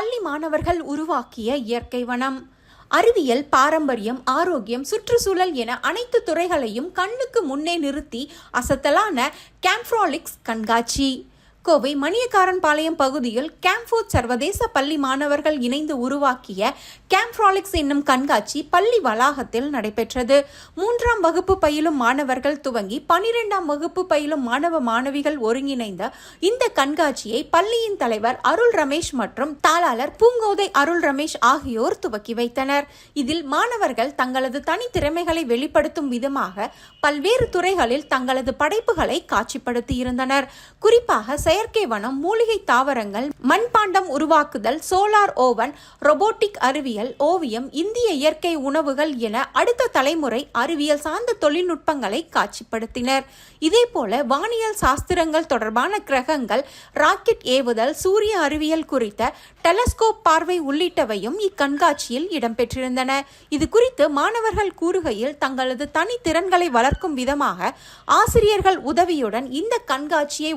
பள்ளி மாணவர்கள் உருவாக்கிய இயற்கை வனம். அறிவியல் பாரம்பரியம் ஆரோக்கியம் சுற்றுச்சூழல் என அனைத்து துறைகளையும் கண்ணுக்கு முன்னே நிறுத்தி அசத்தலான கேம்ப்ராலிக்ஸ் கண்காட்சி. கோவை மணியக்காரன் பாளையம் பகுதியில் கேம்ஃபோர்ட் சர்வதேச பள்ளி மாணவர்கள் இணைந்து உருவாக்கிய கேம்ப்ராலிக்ஸ் என்னும் கண்காட்சி பள்ளி வளாகத்தில் நடைபெற்றது. மூன்றாம் வகுப்பு பயிலும் மாணவர்கள் துவங்கி பனிரெண்டாம் வகுப்பு பயிலும் மாணவ மாணவிகள் ஒருங்கிணைந்த இந்த கண்காட்சியை பள்ளியின் தலைவர் அருள் ரமேஷ் மற்றும் தாளாளர் பூங்கோதை அருள் ரமேஷ் ஆகியோர் துவக்கி வைத்தனர். இதில் மாணவர்கள் தங்களது தனித்திறமைகளை வெளிப்படுத்தும் விதமாக பல்வேறு துறைகளில் தங்களது படைப்புகளை காட்சிப்படுத்தியிருந்தனர். குறிப்பாக செயற்கை வனம் மூலிகை தாவரங்கள் மண்பாண்டம் உருவாக்குதல் சோலார் ஓவன் ரொபோட்டிக் அறிவியல் ஓவியம் இந்திய இயற்கை உணவுகள் என அடுத்த தலைமுறை அறிவியல் சார்ந்த தொழில்நுட்பங்களை காட்சிப்படுத்தினர். இதேபோல வானியல் சாஸ்திரங்கள் தொடர்பான கிரகங்கள் ராக்கெட் ஏவுதல் சூரிய அறிவியல் குறித்த டெலஸ்கோப் பார்வை உள்ளிட்டவையும் இக்கண்காட்சியில் இடம்பெற்றிருந்தன. இது குறித்து மாணவர்கள் கூறுகையில் தங்களது தனித்திறன்களை வளர்க்கும் விதமாக ஆசிரியர்கள் உதவியுடன் இந்த கண்காட்சியை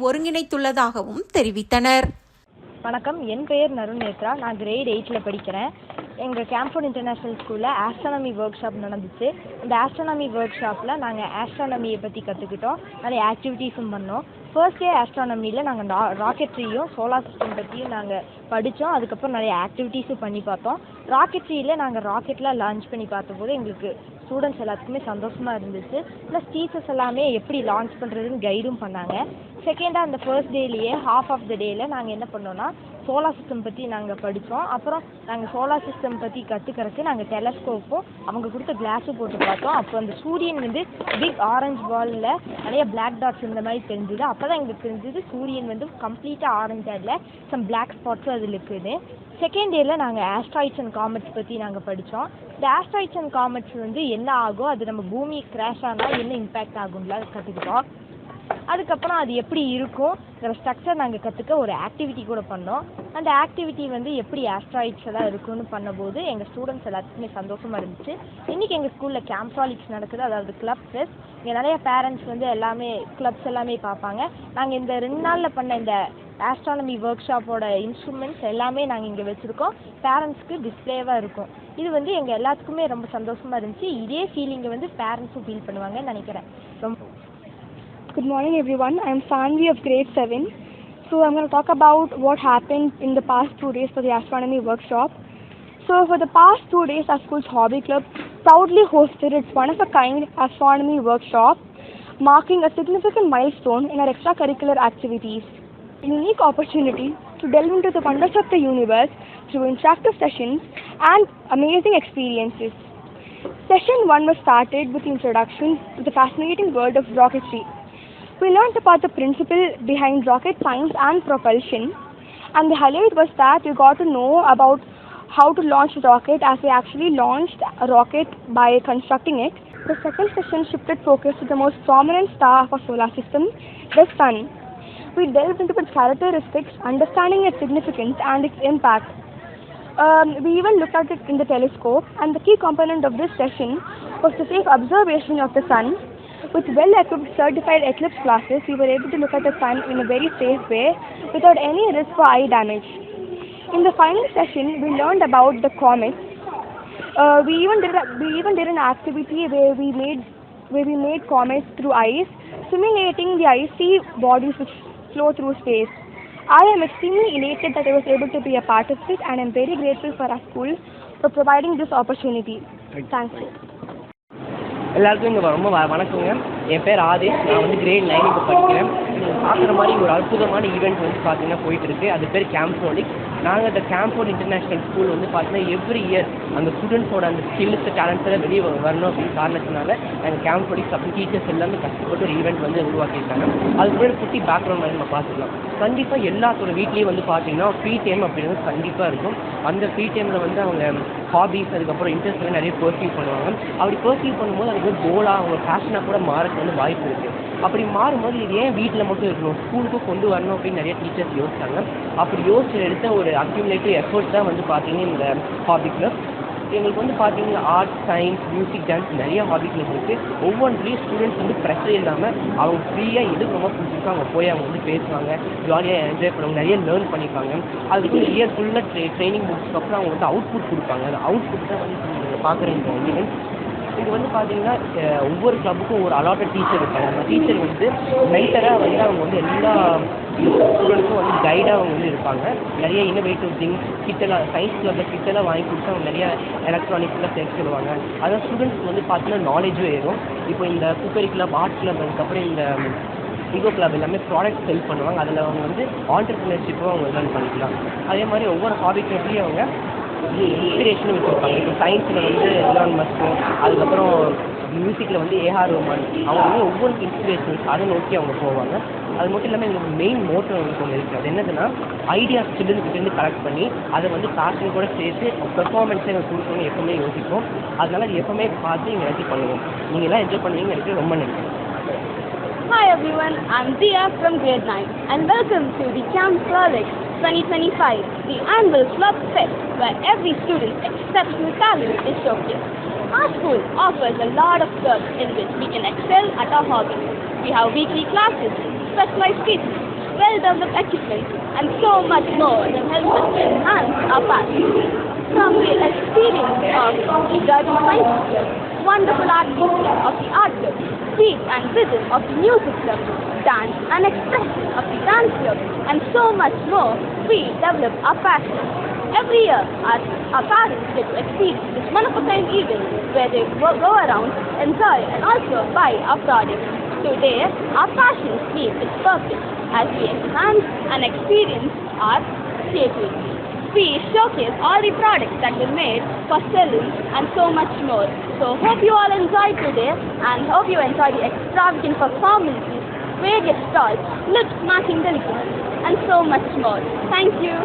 இருப்பதாகவும் தெரிவித்தனர். வணக்கம் என் பெயர் நருண் நேத்ரா நான் கிரேட் எயிட்டில் படிக்கிறேன். எங்கள் கேம்ஃபோர்ட் இன்டர்நேஷ்னல் ஸ்கூலில் ஆஸ்ட்ரானமி ஒர்க் ஷாப் நடந்துச்சு. இந்த ஆஸ்ட்ரானமி ஒர்க் ஷாப்பில் நாங்கள் ஆஸ்ட்ரானமியை பற்றி கற்றுக்கிட்டோம் நிறைய ஆக்டிவிட்டீஸும் பண்ணோம். ஃபர்ஸ்ட் டே ஆஸ்ட்ரானமியில் நாங்கள் ராக்கெட்ரியும் சோலார் சிஸ்டம் பற்றியும் நாங்கள் படித்தோம் அதுக்கப்புறம் நிறைய ஆக்டிவிட்டீஸும் பண்ணி பார்த்தோம். ராக்கெட்ரியில் நாங்கள் ராக்கெட்லாம் லான்ச் பண்ணி பார்த்தபோது எங்களுக்கு ஸ்டூடெண்ட்ஸ் எல்லாத்துக்குமே சந்தோஷமாக இருந்துச்சு. ப்ளஸ் டீச்சர்ஸ் எல்லாமே எப்படி லான்ச் பண்ணுறதுன்னு கைடும் பண்ணாங்க. செகண்டாக அந்த ஃபர்ஸ்ட் டேலேயே ஹாஃப் ஆஃப் த டேயில் நாங்கள் என்ன பண்ணோன்னா சோலார் சிஸ்டம் பற்றி நாங்கள் படித்தோம் அப்புறம் நாங்கள் சோலார் சிஸ்டம் பற்றி கற்றுக்கறதுக்கு நாங்கள் டெலஸ்கோப்பும் அவங்க கொடுத்த கிளாஸும் போட்டு பார்த்தோம். அப்போ அந்த சூரியன் வந்து பிக் ஆரஞ்சு பாலில் நிறைய பிளாக் டாட்ஸ் இந்த மாதிரி தெரிஞ்சுது. அப்போ தான் எங்களுக்கு தெரிஞ்சது சூரியன் வந்து கம்ப்ளீட்டாக ஆரஞ்சாக இல்லை சம் பிளாக் ஸ்பாட்ஸும் அதில் இருக்குது. செகண்ட் இயரில் நாங்கள் ஆஸ்ட்ராய்ட்ஸ் அண்ட் காமெட்ஸ் பற்றி நாங்கள் படித்தோம் இந்த ஆஸ்ட்ராய்ட்ஸ் அண்ட் காமெட்ஸ் வந்து என்ன ஆகும் அது நம்ம பூமி கிராஷ் ஆனால் என்ன இம்பேக்ட் ஆகும்ல கற்றுக்கிட்டோம் அதுக்கப்புறம் அது எப்படி இருக்கும்? அதோட ஸ்ட்ரக்சர் நாங்கள் கற்றுக்க ஒரு ஆக்டிவிட்டி கூட பண்ணோம். அந்த ஆக்டிவிட்டி வந்து எப்படி ஆஸ்ட்ராய்ட்ஸ் எல்லாம் இருக்குன்னு பண்ணும்போது எங்கள் ஸ்டூடெண்ட்ஸ் எல்லாத்துக்குமே சந்தோஷமாக இருந்துச்சு. இன்றைக்கி எங்கள் ஸ்கூலில் கேம்ப்ராலிக்ஸ் நடக்குது. அதாவது கிளப் ஃபெஸ்ட் இங்கே நிறைய பேரண்ட்ஸ் வந்து எல்லாமே கிளப்ஸ் எல்லாமே பார்ப்பாங்க. நாங்கள் இந்த ரெண்டு நாளில் பண்ண இந்த ஆஸ்ட்ரானமி ஒர்க் ஷாப்போட இன்ஸ்ட்ருமெண்ட்ஸ் எல்லாமே நாங்கள் இங்கே வச்சுருக்கோம். பேரண்ட்ஸ்க்கு டிஸ்ப்ளேவாக இருக்கும். இது வந்து எங்கள் எல்லாத்துக்குமே ரொம்ப சந்தோஷமாக இருந்துச்சு. இதே ஃபீலிங்கை வந்து பேரண்ட்ஸும் ஃபீல் பண்ணுவாங்கன்னு நினைக்கிறேன். ரொம்ப Good morning, everyone. I'm Sanvi of grade 7. So, I'm going to talk about what happened in the past two days for the astronomy workshop. So, for the past two days, our school's hobby club proudly hosted its one of a kind astronomy workshop, marking a significant milestone in our extracurricular activities. A unique opportunity to delve into the wonders of the universe through interactive sessions and amazing experiences. Session 1 was started with the introduction to the fascinating world of rocketry. We learned about the principle behind rocket science and propulsion, and the highlight was that we got to know about how to launch a rocket as we actually launched a rocket by constructing it. The second session shifted focus to the most prominent star of our solar system, the Sun. We delved into its characteristics, understanding its significance and its impact. Um, we even looked at it in the telescope, and the key component of this session was the safe observation of the sun. With well equipped certified eclipse glasses, we were able to look at the sun in a very safe way without any risk for eye damage. In the final session, we learned about the comets. Uh, we even did a, we even did an activity where we made where we made comets through ice, simulating the icy bodies which flow through space. I am extremely elated that I was able to be a part of it, and I'm very grateful for our school for providing this opportunity. Thank you. எல்லாருக்கும் இங்கே ரொம்ப வ வணக்கங்க. என் பேர் ஆதேஷ். நான் வந்து great nine இப்போ படிக்கிறேன். நீங்கள் பார்க்குற மாதிரி ஒரு அற்புதமான ஈவெண்ட் வந்து பார்த்தீங்கன்னா போயிட்டுருக்கு அது பேர் கேம்ப்ரோலிக்ஸ் நாங்கள் இந்த கேம்ப்ரோட் இன்டர்நேஷ்னல் ஸ்கூல் வந்து பார்த்தீங்கன்னா எவ்ரி இயர் அந்த ஸ்டூடெண்ட்ஸோட அந்த ஸ்கில்ஸ் டேலண்ட்ஸ் எல்லாம் வெளியே வரணும் அப்படின்னு காரணத்தினால நாங்கள் கேம்ப்ரோலிக்ஸ் அப்படி டீச்சர்ஸ் எல்லாமே கஷ்டப்பட்டு ஒரு ஈவெண்ட் வந்து உருவாக்கியிருக்காங்க. அதுக்கு முன்னாடி குட்டி பேக்ரவுண்ட் மாதிரி நம்ம பார்த்துக்கலாம். கண்டிப்பாக எல்லாத்தோட வீட்லேயும் வந்து பார்த்தீங்கன்னா ஃப்ரீ டைம் அப்படின்றது கண்டிப்பாக இருக்கும். அந்த ஃப்ரீ டைமில் வந்து அவங்க ஹாபீஸ் அதுக்கப்புறம் இன்ட்ரெஸ்ட் எல்லாம் நிறைய பர்சீவ் பண்ணுவாங்க. அப்படி பர்சீவ் பண்ணும்போது அது வந்து கோலாக அவங்க ஃபேஷனாக கூட மாறக்கு வந்து வாய்ப்பு இருக்குது அப்படி மாறும்போது இது ஏன் வீட்டில் மட்டும் இருக்கணும்? ஸ்கூலுக்கும் கொண்டு வரணும் அப்படின்னு நிறைய டீச்சர்ஸ் யோசிச்சாங்க. அப்படி யோசிச்சு எடுத்த ஒரு அக்யூமுலேட்டிவ் எஃபர்ட் தான் வந்து பார்த்தீங்கன்னா இந்த ஹாபி கிளப் எங்களுக்கு வந்து பார்த்தீங்கன்னா ஆர்ட் சயின்ஸ் மியூசிக் டான்ஸ் நிறைய ஹாபி கிளப் இருக்குது ஒவ்வொன்றிலையும் ஸ்டூடெண்ட்ஸ் வந்து ப்ரெஷர் இல்லாமல் அவங்க ஃப்ரீயாக எதுக்கு ரொம்ப பிடிச்சிருக்கோ அவங்க போய் அவங்க வந்து பேசுவாங்க ஜாலியாக என்ஜாய் பண்ணுவாங்க நிறைய லேர்ன் பண்ணிப்பாங்க. அதுக்கு இயர் ஃபுல்லாக ட்ரை ட்ரைனிங் முடிச்சதுக்கு அவங்க வந்து அவுட்புட் கொடுப்பாங்க. அந்த அவுட்புட் தான் வந்து நீங்கள் பார்க்குற இந்த ஈவெண்ட் இது வந்து பார்த்தீங்கன்னா ஒவ்வொரு கிளப்புக்கும் ஒரு அலாட்டட் டீச்சர் இருக்காங்க அந்த டீச்சர் வந்து மென்டராக வந்து அவங்க வந்து எல்லா ஸ்டூடெண்ட்ஸும் வந்து கைடாக அவங்க வந்து இருப்பாங்க. நிறைய இன்னோவேட்டிவ் திங்ஸ் கிட்டெல்லாம் சயின்ஸ் கிளப்பில் கிட்டெல்லாம் வாங்கி கொடுத்து அவங்க நிறைய எலக்ட்ரானிக்ஸ்லாம் சேர்த்து சொல்லுவாங்க. அதான் ஸ்டூடெண்ட்ஸ்க்கு வந்து பார்த்தீங்கன்னா நாலேஜும் ஏறும். இப்போ இந்த குக்கரி கிளப் ஆர்ட் கிளப் அதுக்கப்புறம் இந்த ஈகோ கிளப் எல்லாமே ப்ராடக்ட் செல் பண்ணுவாங்க. அதில் அவங்க வந்து ஆண்டர்பிரினர்ஷிப்பும் அவங்க லேர்ன் பண்ணிக்கலாம். அதே மாதிரி ஒவ்வொரு ஹாபி அவங்க அவங்க இன்ஸ்பிரேஷனும் வச்சுருப்பாங்க. இப்போ சயின்ஸில் வந்து எலான் மஸ்கும் அதுக்கப்புறம் மியூசிக்கில் வந்து ஏஆர் ரோமான் அவங்க வந்து ஒவ்வொரு இன்ஸ்பிரேஷன்ஸ் அதை நோக்கி அவங்க போவாங்க. அது மட்டும் இல்லாமல் எங்களுக்கு மெயின் மோட்டோ எங்களுக்கு ஒன்று இருக்குது அது என்னதுன்னா ஐடியாஸ் சில்லுன்னு கலெக்ட் பண்ணி அதை வந்து பேஷன் கூட சேர்த்து பெர்ஃபார்மன்ஸை எங்களுக்கு கொடுக்கணும்னு எப்பவுமே யோசிப்போம். அதனால அது எப்பவுமே பார்த்து எங்கள் எல்லாத்தையும் பண்ணுவோம். நீங்கள் எல்லாம் என்ஜாய் பண்ணுவீங்க எனக்கு ரொம்ப நன்றி Hi everyone, I'm Dia from grade 9 and welcome to the Camp Frolic 2025, the annual club fest where every student's exceptional talent is showcased. Our school offers a lot of clubs in which we can excel at our hobbies. We have weekly classes, specialized teaching, well-developed equipment and so much more that helps us enhance our passion. From the experience of driving science wonderful art of the art club, speech and rhythm of the music dance and expression of the dance and so much more, we develop our passion. Every year, our, our parents get to experience this one-of-a-kind event where they go, around, enjoy, and also buy our products. Today, our passion meet its purpose as we enhance and experience our creativity. We showcase all the products that were made for selling and so much more. So hope you all enjoyed today and hope you enjoy the extravagant performances, various stalls, lip smacking delicacies and so much more. Thank you.